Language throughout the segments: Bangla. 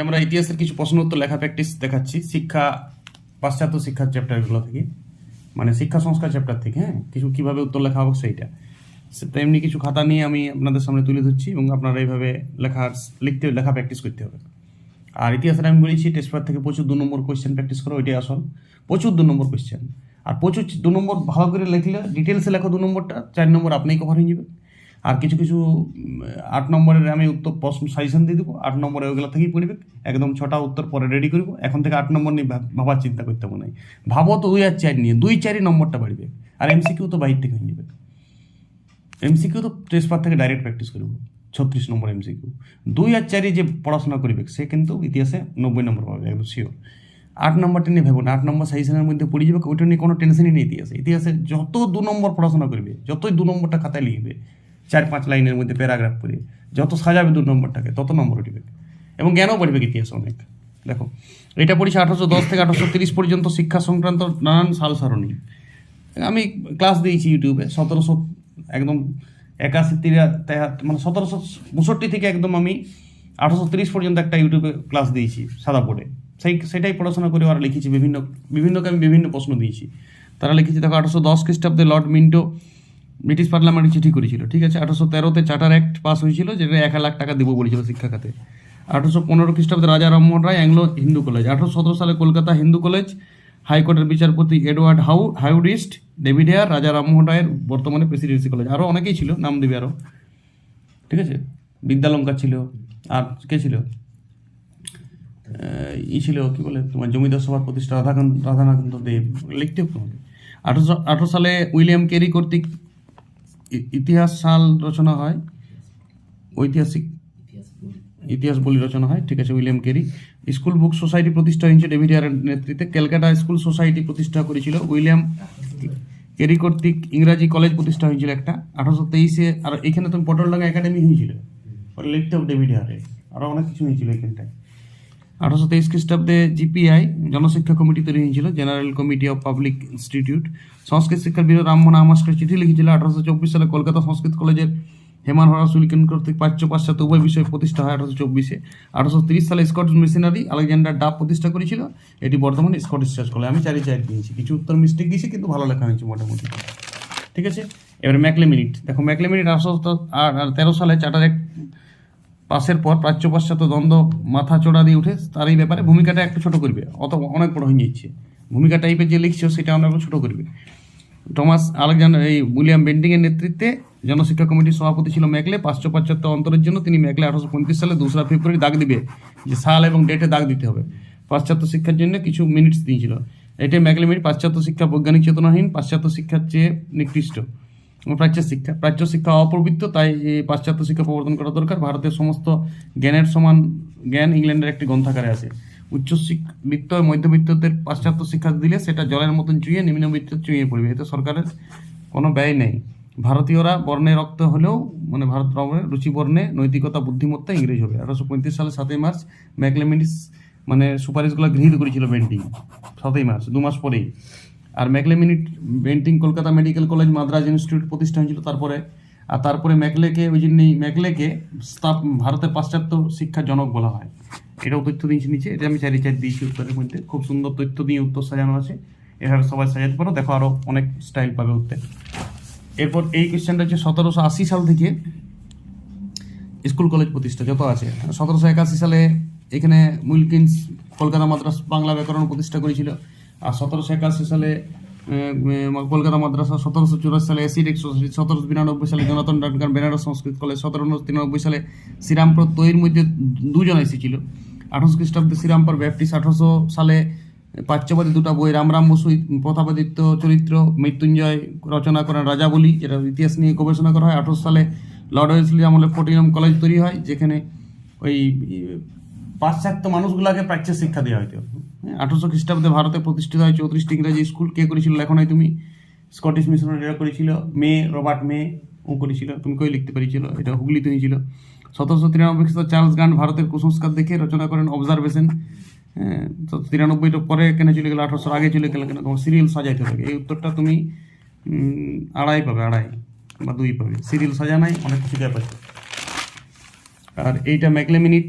আমরা ইতিহাসের কিছু প্রশ্ন উত্তর লেখা প্র্যাকটিস দেখাচ্ছি, শিক্ষা, পাশ্চাত্য শিক্ষার চ্যাপ্টারগুলো থেকে মানে শিক্ষা সংস্কার চ্যাপ্টার থেকে হ্যাঁ? কিছু কীভাবে উত্তর লেখা হবে সেইটা। সে- তেমনি কিছু খাতা নিয়ে আমি আপনাদের সামনে তুলে ধরছি এবং আপনারা এইভাবে লেখা লিখতে, লেখা প্র্যাকটিস করতে হবে। আর ইতিহাসের আমি বলেছি টেস্ট পেপার থেকে প্রচুর দু নম্বর কোয়েশ্চেন প্র্যাকটিস করো, ওইটাই আসল। প্রচুর দু নম্বর কোয়েশ্চেন আর প্রচুর দু নম্বর ভালো করে লিখলে ডিটেলসে লেখো দু নম্বরটা, চার নম্বর আপনিই কভার হয়ে যাবে আর কিছু কিছু আট নম্বরের আমি উত্তর প্রশ্ন সাজেশন দিয়ে দেবো। আট নম্বরে ওইগুলো থেকেই পড়বে। একদম ছটা উত্তর পরে রেডি করব। এখন থেকে আট নম্বর নিয়ে ভাব- ভাবার চিন্তা করতে হবে না ভাবো তো দুই আর চার নিয়ে। দুই চারই নম্বরটা বাড়বে। আর এমসিকিউ তো বাইর থেকে হয়ে যাবে। এমসিকিউ তো টেস্ট পেপার থেকে ডাইরেক্ট প্র্যাকটিস করব। ছত্রিশ নম্বর এমসিকিউ দুই আর চারি যে পড়াশোনা করবে, সে কিন্তু ইতিহাসে নব্বই নম্বর পাবে, একদম শিওর আট নম্বরটা নিয়ে ভেবো না। আট নম্বর সাজেশনের মধ্যে পড়ে যাবে, ওইটা নিয়ে কোনো টেনশনই নেই ইতিহাসে। ইতিহাসে যত দু নম্বর পড়াশোনা করবে, যতই দু নম্বরটা খাতায় লিখবে চার পাঁচ লাইনের মধ্যে প্যারাগ্রাফ করে যত সাজাবে দু নম্বরটাকে, তত নম্বর উঠবে। এবং জ্ঞানও পড়বে ইতিহাসে অনেক। দেখো, এটা পড়েছে আঠারোশো দশ থেকে আঠারোশো তিরিশ পর্যন্ত শিক্ষা সংক্রান্ত নানান সাল সারণী আমি ক্লাস দিয়েছি ইউটিউবে, সতেরোশো একদম একাশি তিরা মানে সতেরোশো পঁয়ষট্টি থেকে একদম আমি আঠারোশো তিরিশ পর্যন্ত একটা ইউটিউবে ক্লাস দিয়েছি, সাদা বোর্ডে। সেই, সেটাই পড়াশোনা করে আর লিখেছি বিভিন্ন, বিভিন্নকে আমি বিভিন্ন প্রশ্ন দিয়েছি। তারা লিখেছি, দেখো, আঠারোশো দশ খ্রিস্টাব্দে লর্ড মিন্টো ব্রিটিশ পার্লামেন্টে চিঠি করেছিল, ঠিক আছে? আঠারোশো তেরোতে চার্টার অ্যাক্ট পাস হয়েছিল, যেটা এক লাখ টাকা দেবো বলেছিল শিক্ষা খাতে। আঠারোশো পনেরো খ্রিস্টাব্দে রাজা রামমোহন রায় অ্যাংলো হিন্দু কলেজ আঠারোশো সতেরো সালে কলকাতা হিন্দু কলেজ হাইকোর্টের বিচারপতি এডওয়ার্ড হাউ হাউরিস্ট ডেভিড হেয়ার রাজা রামমোহন রায়ের বর্তমানে প্রেসিডেন্সি কলেজ আরও অনেকেই ছিল, নাম দেবে আরও ঠিক আছে? বিদ্যালঙ্কার ছিল, আর কে ছিল? ই ছিল, কি বলে, তোমার জমিদার সভার প্রতিষ্ঠা রাধাকান্ত রাধাকান্ত দেব, লিখতে হবে আঠারোশো আঠারো সালে উইলিয়াম কেরি কর্তৃক ইতিহাস সাল রচনা হয়। ঐতিহাসিক ইতিহাস বলি রচনা হয়। ঠিক আছে, William Carey. School book society প্রতিষ্ঠা হয়েছে ডেভিড নেতৃত্বে। ক্যালকাটা স্কুল সোসাইটি প্রতিষ্ঠা করেছিল। উইলিয়াম কেরি কর্তৃক ইংরাজি কলেজ প্রতিষ্ঠা হয়েছিল একটা। আঠারোশো তেইশে আর এখানে তুমি পটলডাঙ্গা একাডেমি হয়েছিল। লিখতে ডেভিড ইয়ারে। আরও অনেক কিছু হয়েছিল এখানটায়। আঠারোশো তেইশ খ্রিস্টাব্দে জিপিআই, জনশিক্ষা কমিটি তৈরি হয়েছিল, general committee of public institute. সংস্কৃত শিক্ষার বিরোধ রামমোহন আমাসকে চিঠি লিখেছিল আঠারোশো চব্বিশ সালে কলকাতা সংস্কৃত কলেজের হেমান হরা সুলিকেন কর্তৃক প্রাচ্য পাশ্চাত্য উভয় বিষয়ে প্রতিষ্ঠা হয় আঠারোশো চব্বিশে। আঠারোশো তিরিশ সালে স্কটিশ মিশনারি আলেকজান্ডার ডাব প্রতিষ্ঠা করেছিল। এটি বর্তমানে স্কটিশ চার্চ কলেজ আমি চারি চার দিয়েছি। কিছু উত্তর মিস্টেক দিয়েছি, কিন্তু ভালো লেখা হয়েছে মোটামুটি। ঠিক আছে? এবারে ম্যাকলে মিনিট দেখো ম্যাকলে মিনিট আঠারোশো তেরো সালে চার্টার পাসের পর প্রাচ্য পাশ্চাত্য দ্বন্দ্ব মাথা চড়া দিয়ে উঠে, তার এই ব্যাপারে ভূমিকাটা একটু ছোট করবে। অত অনেক বড় হয়ে যাচ্ছে ভূমিকা টাইপের যে লিখছো, সেটা আমরা একটু ছোট করবে। টমাস আলেকজান্ডার, এই উইলিয়াম বেন্টিংয়ের নেতৃত্বে জনশিক্ষা কমিটির সভাপতি ছিল ম্যাকলে পাশ্চ পাশ্চাত্য অন্তরের জন্য তিনি ম্যাকলে আঠারোশো পঁয়ত্রিশ সালে দোসরা ফেব্রুয়ারি দাগ দিবে, যে সাল এবং ডেটে দাগ দিতে হবে। পাশ্চাত্য শিক্ষার জন্য কিছু মিনিটস দিয়েছিল। এটাই ম্যাকলে মিনিট পাশ্চাত্য শিক্ষা বৈজ্ঞানিক চেতনাহীন, পাশ্চাত্য শিক্ষার চেয়ে নিকৃষ্ট। প্রাচ্য শিক্ষা। প্রাচ্য শিক্ষা অপবিত্র, তাই এই পাশ্চাত্য শিক্ষা প্রবর্তন করা দরকার। ভারতের সমস্ত জ্ঞানের সমান জ্ঞান ইংল্যান্ডের একটি গ্রন্থাগারে আছে। উচ্চ বিত্ত মধ্যবিত্তদের পাশ্চাত্য শিক্ষা দিলে সেটা জলের মতন চুইয়ে, নিম্নবিত্ত চুইয়ে পড়বে। এতে সরকারের কোনো ব্যয় নেই। ভারতীয়রা বর্ণে রক্ত হলেও মানে ভারত রুচি বর্ণে নৈতিকতা, বুদ্ধিমত্তা ইংরেজ হবে। আঠারোশো পঁয়ত্রিশ সালে সাতই মার্চ ম্যাকলেমিনিস মানে সুপারিশগুলো গৃহীত করেছিল বেন্টিং সাতই মার্চ, দু মাস পরেই। আর Macaulay minute Bentinck Kolkata medical college Madras institute প্রতিষ্ঠা হয়েছিল তারপরে। আর তারপরে ম্যাকলেকে, ওই জন্যই ম্যাকলেকে স্থাপ ভারতের পাশ্চাত্য শিক্ষার জনক বলা হয়। এটাও তথ্য দিয়েছি নিচে, এটা আমি চারি চার দিয়েছি উত্তরের মধ্যে। খুব সুন্দর তথ্য দিয়ে উত্তর সাজানো আছে। এভাবে সবাই সাজাতে পারো, দেখো আরও অনেক স্টাইল পাবে উত্তর এরপর এই কোয়েশ্চেনটা হচ্ছে সতেরোশো আশি সাল থেকে স্কুল কলেজ প্রতিষ্ঠা, যত আছে। সতেরোশো একাশি সালে এখানে উইলকিন্স কলকাতা মাদ্রাস বাংলা ব্যাকরণ প্রতিষ্ঠা করেছিল। আর সতেরোশো একাশি সালে কলকাতা মাদ্রাসা সতেরোশো চুরাশি সালে এসিডেক সোসাইটি সতেরোশো বিরানব্বই সালে জনাতন ডানকান বেনারস সংস্কৃত কলেজ, সতেরোশো তিরানব্বই সালে শ্রীরামপুর তৈরির মধ্যে দুজন এসেছিল আঠারোশো খ্রিস্টাব্দে শ্রীরামপুর ব্যাপটিস্ট, আঠারোশো সালে প্রাচ্যবাদী দুটো বই রামরাম বসু প্রতাপাদিত্য চরিত্র, মৃত্যুঞ্জয় রচনা করেন রাজাবলি যেটা ইতিহাস নিয়ে গবেষণা করা হয়। আঠারোশো সালে লর্ড ওয়েসলি আমলে ফটিনম কলেজ তৈরি হয়, যেখানে ওই পাশ্চাত্য মানুষগুলাকে প্রাচ্য শিক্ষা দেওয়া হইতো। আঠারোশো খ্রিস্টাব্দে ভারতে প্রতিষ্ঠিত হয় চৌত্রিশটি ইংরাজি স্কুল। কে করেছিল, লেখো নাই তুমি? স্কটিশ মিশনারিরা করেছিল, মে, রবার্ট মে, ও করেছিল। তুমি কই লিখতে পেরেছিল? এটা হুগলিতে হয়েছিল। সতেরোশো তিরানব্বই খ্রিস্টাব্দে চার্লস গান ভারতের কুসংস্কার দেখে রচনা করেন অবজারভেশন হ্যাঁ তিরানব্বইটা পরে কেন চলে গেল? আঠারোশোর আগে চলে গেল কেন? সিরিয়াল সাজাইতে থাকে এই উত্তরটা তুমি আড়াই পাবে, আড়াই বা দুই পাবে। সিরিয়াল সাজা নাই, অনেক কিছু আছে আর এইটা ম্যাকলে মিনিট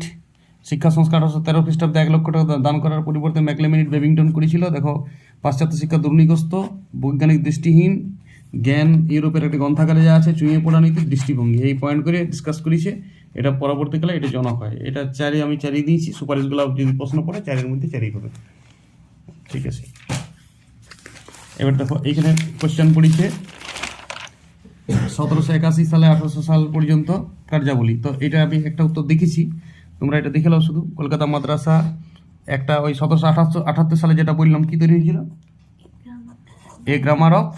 শিক্ষা সংস্কার আঠারোশো তেরো খ্রিস্টাব্দে এক লক্ষ টাকা দান করার পরিবর্তে ম্যাকলেমিনিট বেবিংটন করেছিল। দেখো, পাশ্চাত্য শিক্ষা দুর্নীগ্রস্ত বৈজ্ঞানিক দৃষ্টিহীন, জ্ঞান ইউরোপের একটি গ্রন্থাগারে যা আছে চুঁয়ে পড়া নীতি, দৃষ্টিভঙ্গি। এই পয়েন্ট করে ডিসকাস করেছে। এটা পরবর্তীকালে এটা জনক হয়। এটা চারি আমি চারি দিয়েছি। সুপারিশগুলো যদি প্রশ্ন পড়ে, চারের মধ্যে চারি হবে ঠিক আছে। এবার দেখো, এইখানে কোশ্চেন পড়েছে, সতেরোশো একাশি সালে, আঠারোশো সাল পর্যন্ত কার্যাবলী। তো এটা আমি একটা উত্তর দেখেছি। তোমরা এটা দেখে নাও শুধু। কলকাতা মাদ্রাসা একটা ওই সতেরোশো আঠাশশো আঠাত্তর সালে যেটা বললাম, কি তৈরি হয়েছিল? A grammar of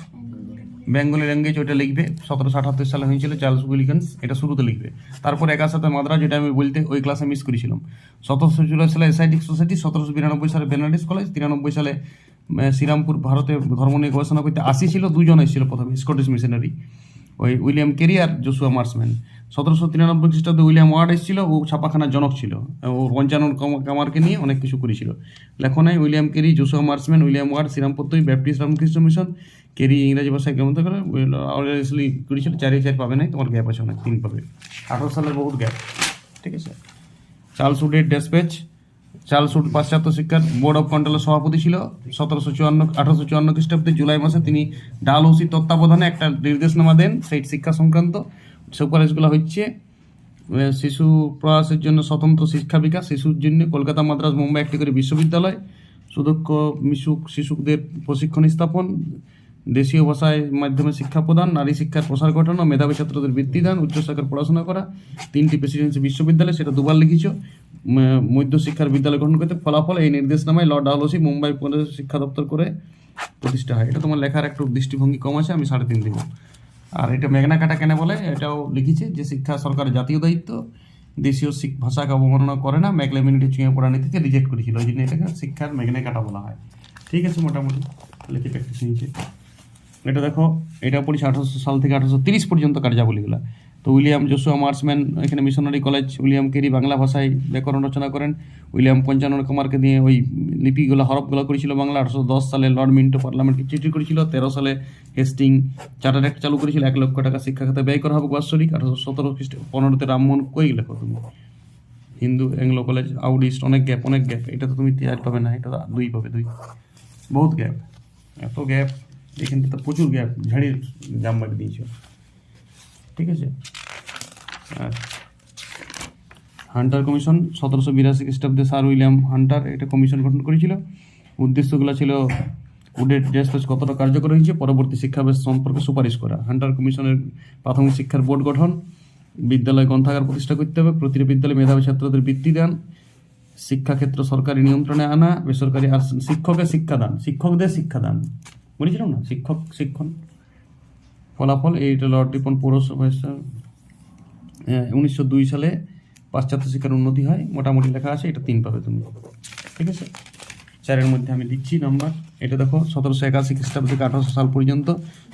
Bengali language ওটা লিখবে। সতেরোশো আঠাত্তর সালে হয়েছিল চার্লস উইলিকান্স এটা শুরুতে লিখবে। তারপর একার সাথে মাদ্রাস যেটা আমি বলতে ওই ক্লাসে মিস করেছিলাম। সতেরোশো চুরাশি সালে এসআইটিক সোসাইটি সতেরোশো বিরানব্বই সালে বেনারস কলেজ তিরানব্বই সালে শ্রীরামপুর ভারতে ধর্ম নিয়ে গবেষণা করতে আসি ছিল, দুজন এসেছিল প্রথমে স্কটিশ মিশনারি ওই উইলিয়াম কেরি আর জোসুয়া মার্সম্যান। সতেরোশো তিরানব্বই খ্রিস্টাব্দে উইলিয়াম ওয়ার্ড এসেছিল ও ছাপাখানার জনক ছিল। ও পঞ্চানন কাম- কামারকে নিয়ে অনেক কিছু করেছিল। লেখনায় William Carey, Joshua Marshman, William Ward শ্রীরামপত্তই Baptist Ramakrishna mission, Carey ইংরাজি ভাষায় গ্রন্থ করে অবভিয়াসলি করেছিল চারি চার পাবে নাই, তোমার গ্যাপ আছে অনেক, তিন পাবে। আঠারো সালের বহুত গ্যাপ, ঠিক আছে? চার্লস উডের ডেসপেচ, চার্লস উড পাশ্চাত্য শিক্ষার বোর্ড অফ কন্ট্রোলের সভাপতি ছিল। সতেরোশো চুয়ান্ন, আঠারোশো চুয়ান্ন খ্রিস্টাব্দে জুলাই মাসে তিনি ডালহৌসি তত্ত্বাবধানে একটা নির্দেশনামা দেন সেই শিক্ষা সংক্রান্ত। সুপারিশগুলো হচ্ছে শিশু প্রয়াসের জন্য স্বতন্ত্র শিক্ষা বিকাশ, শিশুর জন্য কলকাতা, মাদ্রাস, মুম্বাই একটি করে বিশ্ববিদ্যালয়, সুদক্ষ, মিশুক, শিশুদের প্রশিক্ষণ স্থাপন, দেশীয় ভাষায় মাধ্যমে শিক্ষা প্রদান, নারী শিক্ষার প্রসার ঘটানো, মেধাবী ছাত্রদের বৃত্তি বৃত্তিদান উচ্চশিক্ষার পড়াশোনা করা, তিনটি প্রেসিডেন্সি বিশ্ববিদ্যালয়, সেটা দুবার লিখিছ মধ্য শিক্ষার বিদ্যালয় গঠন করতে ফলাফল এই নির্দেশনামায় লর্ড ডালহৌসি মুম্বাই শিক্ষা দপ্তর করে প্রতিষ্ঠা হয়। এটা তোমার লেখার একটু দৃষ্টিভঙ্গি কম আছে, আমি সাড়ে তিন দেবো। আর এটা মেঘনা কাটা কেন বলে, এটাও লিখেছে যে শিক্ষা সরকারের জাতীয় দায়িত্ব, দেশীয় ভাষাকে অবমাননা করে না ম্যাকলেমিনিটি চুঁয়ে পড়া নীতিকে রিজেক্ট করেছিল। ওই জন্য এটাকে শিক্ষার মেঘনা কাটা বলা হয়। ঠিক আছে, মোটামুটি লিখে প্র্যাকটিস নিয়েছে। এটা দেখো, এটা পড়েছে আঠারোশো সাল থেকে আঠারোশো তিরিশ পর্যন্ত কার্যাবলীগুলো। তো উইলিয়াম জোসুয়া মার্সম্যান এখানে missionary college, William Carey Bangla ভাষায় ব্যাকরণ রচনা করেন। উইলিয়াম পঞ্চানন কুমারকে দিয়ে ওই লিপিগুলো, হরফগুলো করেছিল বাংলা, আঠারোশো দশ সালে লর্ড মিন্টো পার্লামেন্টকে চিঠি করেছিল, তেরো সালে হেস্টিং চার্টার অ্যাক্ট চালু করেছিল, এক লক্ষ টাকা শিক্ষা খাতে ব্যয় করা হবে বাৎসরিক, আঠারোশো সতেরো খ্রিস্ট, পনেরোতে রামমোহন কই লেখো তুমি? হিন্দু এংলো কলেজ, আউট ইস্ট, অনেক গ্যাপ অনেক গ্যাপ, এটা তো তুমি চার পাবে না, এটা দুই পাবে, দুই। বহুত গ্যাপ, এত গ্যাপ এখানটা তো প্রচুর গ্যাপ, ঝাড়ির জাম মারি দিয়েছ। ঠিক আছে? আর হান্টার কমিশন সতেরোশো বিরাশি খ্রিস্টাব্দে স্যার উইলিয়াম হান্টার একটা কমিশন গঠন করেছিল। উদ্দেশ্যগুলো ছিল উডের ডেসপেস কতটা কার্যকর হয়েছে, পরবর্তী শিক্ষাব্যাস সম্পর্কে সুপারিশ করা। হান্টার কমিশনের প্রাথমিক শিক্ষার বোর্ড গঠন, বিদ্যালয় গ্রন্থাগার প্রতিষ্ঠা করতে হবে, প্রতিটি বিদ্যালয়ে মেধাবী ছাত্রদের বৃত্তি দান, শিক্ষাক্ষেত্র সরকারি নিয়ন্ত্রণে আনা, বেসরকারি আর শিক্ষকের শিক্ষাদান, শিক্ষকদের শিক্ষাদান। বলেছিলাম না? শিক্ষক, শিক্ষণ। ফলাফল এইটা লর্ড রিপন পৌরসভা উনিশশো দুই সালে পাশ্চাত্য শিক্ষার উন্নতি হয়। মোটামুটি লেখা আছে, এটা তিন পাবে তুমি। ঠিক আছে? চারের মধ্যে আমি দিচ্ছি নাম্বার। এটা দেখো, সতেরোশো একাশি খ্রিস্টাব্দ থেকে আঠারোশো সাল পর্যন্ত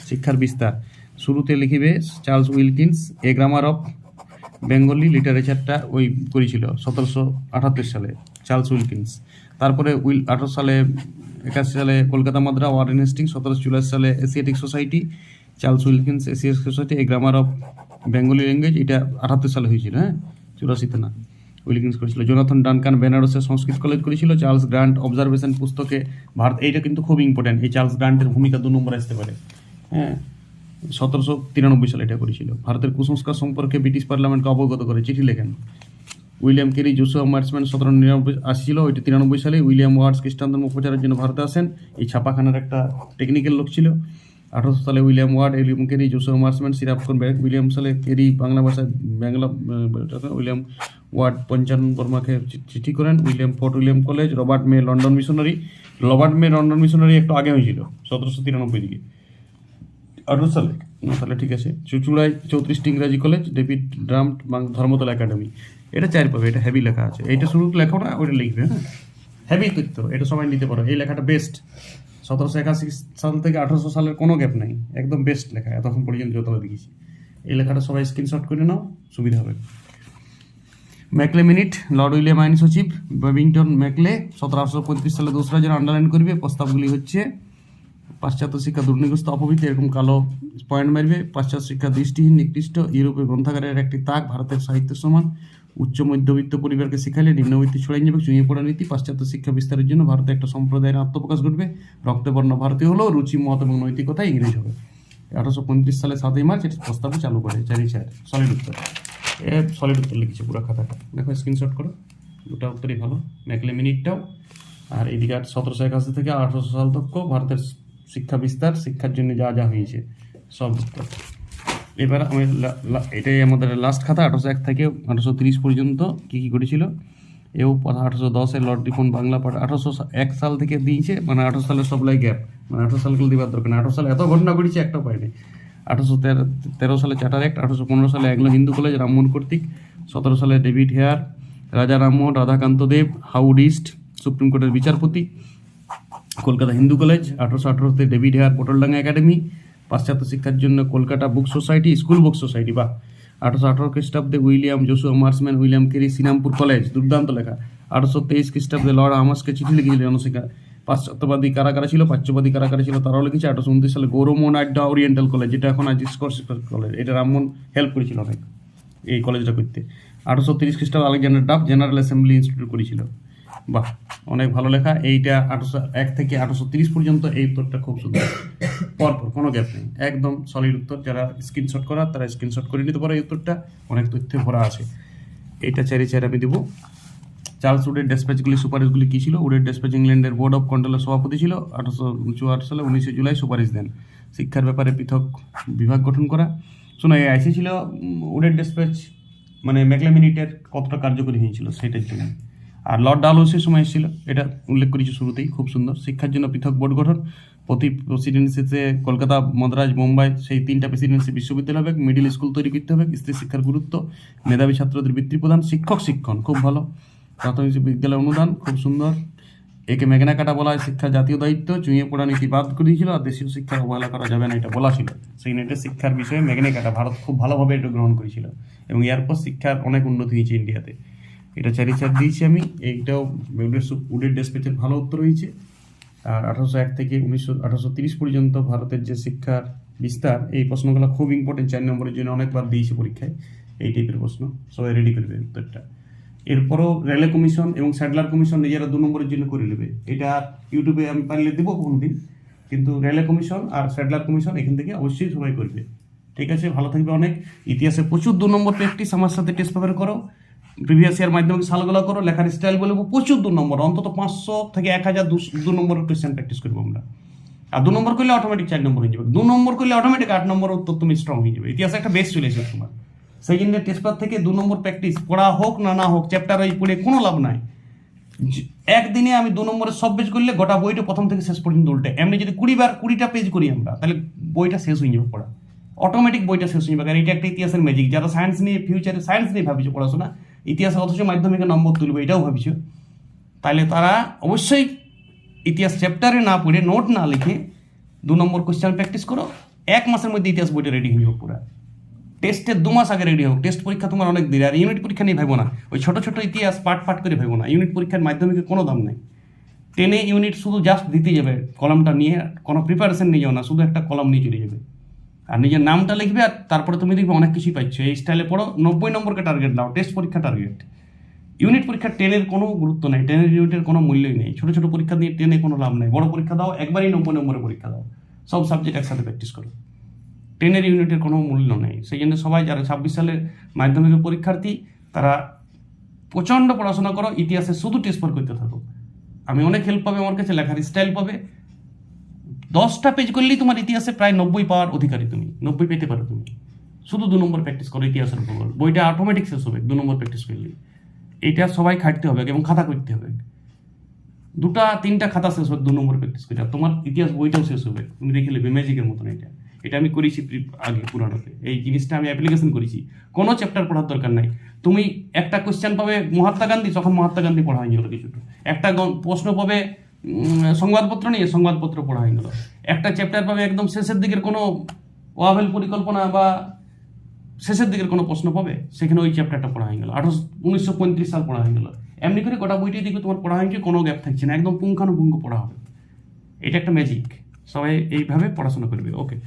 শিক্ষার বিস্তার। শুরুতে লিখিবে Charles Wilkins, a grammar of Bengali লিটারেচারটা ওই করেছিল, সতেরোশো আটাত্তর সালে, চার্লস উইলকিন্স। তারপরে উইল আঠারো সালে, একাশি সালে কলকাতা মাদ্রা ওয়ারেন হেস্টিং সতেরোশো চুরাশি সালে Asiatic society Charles Wilkins Asiatic society a grammar of Bengali language এটা আটাত্তর সালে হয়েছিল হ্যাঁ? চুরাশিতে না, উইলকিন্স করেছিল। জোনাথন ডানকান বেনারসের সংস্কৃত কলেজ করেছিল, চার্লস গ্রান্ট অবজারভেশন পুস্তকে ভারত এইটা কিন্তু খুব ইম্পর্টেন্ট এই চার্লস গ্রান্টের ভূমিকা দু নম্বর আসতে পারে হ্যাঁ? সতেরোশো তিরানব্বই সালে এটা করেছিল। ভারতের কুসংস্কার সম্পর্কে ব্রিটিশ পার্লামেন্টকে অবগত করে, চিঠি লেখেন। উইলিয়াম কেরি জোসুয়া মার্চম্যান সতেরো নিরানব্বই আসছিল, ওইটা তিরানব্বই সালে। উইলিয়াম ওয়ার্ডস খ্রিস্টান ধর্ম প্রচারের জন্য ভারতে আসেন। এই ছাপাখানার একটা টেকনিক্যাল লোক ছিল। আঠারোশো সালে William Ward William Carey Joshua Marshman সিরাপকন William সালে কেরি, বাংলা ভাষায় বাংলা উইলিয়াম ওয়ার্ড পঞ্চানন বর্মাকে চিঠি করেন। William Fort William college, Robert May London missionary. Robert May London missionary একটু আগে হয়েছিল, সতেরোশো তিরানব্বই দিকে। আঠারো সালে তাহলে ঠিক আছে। চুচুড়ায় চৌত্রিশটি ইংরাজি college, David Drummond Dharmatala academy. এটা চার পাবে, এটা হেভি লেখা আছে। এইটা শুরু লেখো না ওইটা লিখবে হ্যাঁ। হেভি তথ্য এটা সবাই নিতে পারো। এই লেখাটা বেস্ট সতেরোশো একাশি সাল থেকে আঠারোশো সালের কোনো গ্যাপ নেই, একদম বেস্ট লেখা, এতক্ষণ পর্যন্ত যতটা দেখেছি এই লেখাটা সবাই স্ক্রিনশট করে নাও, সুবিধা হবে। ম্যাকলে মিনিট, লর্ড উইলিয়াম আইন সচিব বেবিংটন ম্যাকলে, সতেরোশো পঁয়ত্রিশ সালে দোসরা জন আন্ডারলাইন করবে, প্রস্তাবগুলি হচ্ছে, পাশ্চাত্য শিক্ষা দুর্নীগ্রস্ত অপবৃত্তি এরকম কালো পয়েন্ট মারবে, পাশ্চাত্য শিক্ষা দৃষ্টিহীন, নিকৃষ্ট, ইউরোপের গ্রন্থাগারের একটি তাক, ভারতের সাহিত্যের সমান উচ্চ মধ্যবিত্ত পরিবারকে শিখাইলে নিম্নবিত্ত ছড়াই যাবে। চুঁয়ে পড়া নীতি, পাশ্চাত্য শিক্ষা বিস্তারের জন্য ভারতে একটা সম্প্রদায়ের আত্মপ্রকাশ ঘটবে। রক্তবর্ণ ভারতীয় হলেও রুচি, মত এবং নৈতিকতা ইংরেজ হবে। আঠারোশো পঁয়ত্রিশ সালে সাতই মার্চ এটি প্রস্তাব চালু করে চারি চার সলিড উত্তর। এ সলিড উত্তর লিখেছে পুরো খাতাটা। দেখো স্ক্রিনশট করো। দুটা উত্তরই ভালো। ম্যাকলে মিনিটটাও। আর এদিকে আর সতেরোশো একাশি থেকে আঠারোশো সাল তক ভারতের শিক্ষা বিস্তার, শিক্ষার জন্য যা যা হয়েছে, সব উত্তর। এবার আমি এটাই আমাদের লাস্ট খাতা, আঠারোশো এক থেকে আঠারোশো তিরিশ পর্যন্ত কী কী করেছিল? এও আঠারোশো দশে লর্ড রিপন বাংলা পাঠ আঠারোশো এক সাল থেকে দিয়েছে মানে আঠারো সালের সবলাই গ্যাপ মানে আঠারো সালগুলো দিবার দরকার না আঠারো সালে এত ঘটনা ঘটেছে, একটাও পাইনি আঠারোশো তেরো তেরো সালে চার্টার অ্যাক্ট আঠারোশো পনেরো সালে অ্যাংলো হিন্দু কলেজ রামমোহন কর্তৃক। সতেরো সালে David Hare Raja Rammohan, Radhakanta Deb Hyde East supreme কোর্টের বিচারপতি। কলকাতা হিন্দু কলেজ আঠারোশো আঠারোতে ডেভিড হেয়ার পটলডাঙ্গা একাডেমি পাশ্চাত্য শিক্ষার জন্য Kolkata book society, school book society বা আঠারোশো আঠারো খ্রিস্টাব্দে William Joshua Marshman William Carey Serampore college, দুর্দান্ত লেখা। আঠারোশো তেইশ খ্রিস্টাব্দে লর্ড আমাসকে চিঠি লিখেছিল জনশিক্ষা পাশ্চাত্যবাদী কারা ছিল প্রাচ্যবাদী কারা কারা ছিল, তারাও লিখেছে। আঠারোশো উনত্রিশ সালে গৌরমোহন আড্ডা ওরিয়েন্টাল কলেজ, যেটা এখন আজ স্কর্স কলেজ, এটা রামমোহন হেল্প করেছিল অনেক, এই কলেজটা করতে। আঠারোশো তিরিশ খ্রিস্টাব্দে Alexander Duff general assembly institute করেছিল। বাহ, অনেক ভালো লেখা। এইটা আঠারোশো এক থেকে আঠারোশো তিরিশ পর্যন্ত এই উত্তরটা খুব সুন্দর। পরপর, কোনো গ্যাপ নেই। একদম সলিড উত্তর। যারা স্ক্রিনশট করা, তারা স্ক্রিনশট করে নিতে পারে এই উত্তরটা। অনেক তথ্যে ভরা আছে। এইটা চারি চারি আমি দেবো। চার্লস উডের ডেসপ্যাচগুলি সুপারিশগুলি কী ছিল? উডের ডেসপ্যাচ ইংল্যান্ডের বোর্ড অফ কন্ট্রোলের সভাপতি ছিল। আঠারোশো চুয়াত্তর সালে উনিশে জুলাই সুপারিশ দেন। শিক্ষার ব্যাপারে পৃথক বিভাগ গঠন করা। শোনা এই আইসি ছিল উডের ডেসপ্যাচ মানে ম্যাকলামিনিটের কতটা কার্যকরী হয়েছিল সেটার জন্য আর লর্ড ডালহৌসির সময় এসেছিল। এটা উল্লেখ করেছি শুরুতেই, খুব সুন্দর। শিক্ষার জন্য পৃথক বোর্ড গঠন। প্রতি প্রেসিডেন্সিতে কলকাতা মাদ্রাজ মুম্বাই, সেই তিনটা প্রেসিডেন্সি বিশ্ববিদ্যালয় হবে। মিডিল স্কুল তৈরি করতে হবে। স্ত্রী শিক্ষার গুরুত্ব। মেধাবী ছাত্রদের বৃত্তি প্রদান শিক্ষক শিক্ষণ, খুব ভালো। প্রাথমিক বিদ্যালয় অনুদান, খুব সুন্দর। একে মেঘনা কাটা বলা হয়, শিক্ষার জাতীয় দায়িত্ব। চুঁয়ে পড়া নীতি বাদ করে দিয়েছিল আর দেশীয় শিক্ষার অবহেলা করা যাবে না, এটা বলা ছিল। সেই নেটে শিক্ষার বিষয়ে মেঘনে কাটা ভারত খুব ভালোভাবে এটা গ্রহণ করেছিল। এবং এরপর শিক্ষার অনেক উন্নতি হয়েছে ইন্ডিয়াতে। এটা চারি চার দিয়েছি আমি। এইটাও উডের ডেসপেচের ভালো উত্তর হয়েছে। আর আঠারোশো এক থেকে উনিশশো আঠারোশো তিরিশ পর্যন্ত ভারতের যে শিক্ষার বিস্তার, এই প্রশ্নগুলো খুব ইম্পর্টেন্ট চার নম্বরের জন্য অনেকবার দিয়েছে পরীক্ষায়। এই টাইপের প্রশ্ন। সবাই রেডি করবে উত্তরটা। এরপরও রেলওয়ে কমিশন এবং স্যাটেলার কমিশন নিজেরা দু নম্বরের জন্য করে নেবে। এটা ইউটিউবে আমি পারলে দেবো কোনদিন। কিন্তু রেলওয়ে কমিশন আর স্যাটেলার কমিশন এখান থেকে অবশ্যই সবাই করবে। ঠিক আছে, ভালো থাকবে অনেক। ইতিহাসে প্রচুর দু নম্বর প্র্যাকটিস আমার সাথে টেস্ট পেপার করো। প্রিভিয়াস ইয়ার মাধ্যমিক সালগুলো করো? লেখার স্টাইল বলব প্রচুর দু নম্বর, অন্তত পাঁচশো থেকে এক হাজার দু নম্বরের কোয়েশ্চেন প্র্যাকটিস করব আমরা। আর দু নম্বর করলে অটোমেটিক চার নম্বর হয়ে যাবে। দু নম্বর করলে অটোমেটিক আট নম্বর উত্তর তুমি স্ট্রং হয়ে যাবে। ইতিহাসে একটা বেস চলে এসেছে তোমার। সেই জন্য থেকে দু নম্বর প্র্যাকটিস পড়া হোক না না হোক চ্যাপ্টার ওই পড়ে কোনো লাভ নাই। একদিনে আমি দু নম্বরে সব পেজ করলে গোটা বইটা প্রথম থেকে শেষ পর্যন্ত উল্টে। এমনি যদি কুড়ি বার কুড়িটা পেজ করি আমরা, তাহলে বইটা শেষ হয়ে যাবে পড়া। অটোমেটিক বইটা শেষ হয়ে যাবে। কারণ এটা একটা ইতিহাসের ম্যাজিক যারা সায়েন্স নিয়ে ফিউচারে সায়েন্স নিয়ে ভাবিছো পড়াশোনা ইতিহাসে অথচ মাধ্যমিকে নম্বর তুলবে, এটাও ভাবিছো? তাহলে তারা অবশ্যই ইতিহাস চ্যাপ্টারে না পড়ে নোট না লিখে দু নম্বর কোশ্চেন প্র্যাকটিস করো। এক মাসের মধ্যে ইতিহাস বইটা রেডি হয়ে যাবে পুরা। টেস্টের দু মাস আগে রেডি হোক। টেস্ট পরীক্ষা তোমার অনেক দেরি। আর ইউনিট পরীক্ষা নিয়ে ভাবো না। ওই ছোটো ছোটো ইতিহাস পাট পাট করে ভাবো না। ইউনিট পরীক্ষার মাধ্যমিকে কোনো দাম নেই। টেনে ইউনিট শুধু জাস্ট দিতে যাবে। কলমটা নিয়ে কোনো প্রিপারেশন নিয়ে যাও না। শুধু একটা কলম নিয়ে চলে যাবে। আর নিজের নামটা লিখবে আর তারপরে তুমি দেখবে অনেক কিছুই পাচ্ছ। এই স্টাইলে পড়ো, নব্বই নম্বরকে টার্গেট দাও টেস্ট পরীক্ষা টার্গেট ইউনিট পরীক্ষা টেনের কোনো গুরুত্ব নেই টেনের ইউনিটের কোনো মূল্যই নেই। ছোটো ছোটো পরীক্ষা দিয়ে টেনে কোনো লাভ নেই। বড় পরীক্ষা দাও, একবারই নব্বই নম্বরের পরীক্ষা দাও। সব সাবজেক্ট একসাথে প্র্যাকটিস করো। টেনের ইউনিটের কোনো মূল্য নেই। সেই জন্য সবাই যারা ছাব্বিশ সালের মাধ্যমিকের পরীক্ষার্থী, তারা প্রচণ্ড পড়াশোনা করো, ইতিহাসে শুধু টেস্ট পর করতে থাকো। আমি অনেক হেল্প পাবে আমার কাছে, লেখার স্টাইল পাবে। দশটা পেজ করলেই তোমার ইতিহাসে প্রায় নব্বই পাওয়ার অধিকারী তুমি, নব্বই পেতে পারো তুমি। শুধু দু নম্বর প্র্যাকটিস করো ইতিহাসের ভূগোল বইটা অটোমেটিক শেষ হবে দু নম্বর প্র্যাকটিস করলে এইটা সবাই খাটতে হবে এবং খাতা করতে হবে। দুটা, তিনটা খাতা শেষ হবে দু নম্বর প্র্যাকটিস করে। তোমার ইতিহাস বইটাও শেষ হবে। তুমি দেখে নেবে ম্যাজিকের মতন এটা। এটা আমি করেছি আগে পুরানোতে। এই জিনিসটা আমি অ্যাপ্লিকেশন করেছি। কোনো চ্যাপ্টার পড়ার দরকার নাই। তুমি একটা কোশ্চেন পাবে মহাত্মা গান্ধী, তখন মহাত্মা গান্ধী পড়া হয়ে গেল কিছুটা। একটা প্রশ্ন পাবে সংবাদপত্র নিয়ে সংবাদপত্র পড়া হয়ে গেল। একটা চ্যাপ্টার পাবে একদম শেষের দিকের কোনো ওয়াভেল পরিকল্পনা বা শেষের দিকের কোনো প্রশ্ন পাবে, সেখানে ওই চ্যাপ্টারটা পড়া হয়ে গেল। আঠারোশো, উনিশশো পঁয়ত্রিশ সাল পড়া হয়ে গেল। এমনি করে গোটা বইটি দেখবে তোমার পড়া হয়েছে কোনো গ্যাপ থাকছে না, একদম পুঙ্খানুপুঙ্খ পড়া হবে। এটা একটা ম্যাজিক সবাই এইভাবে পড়াশোনা করবে ওকে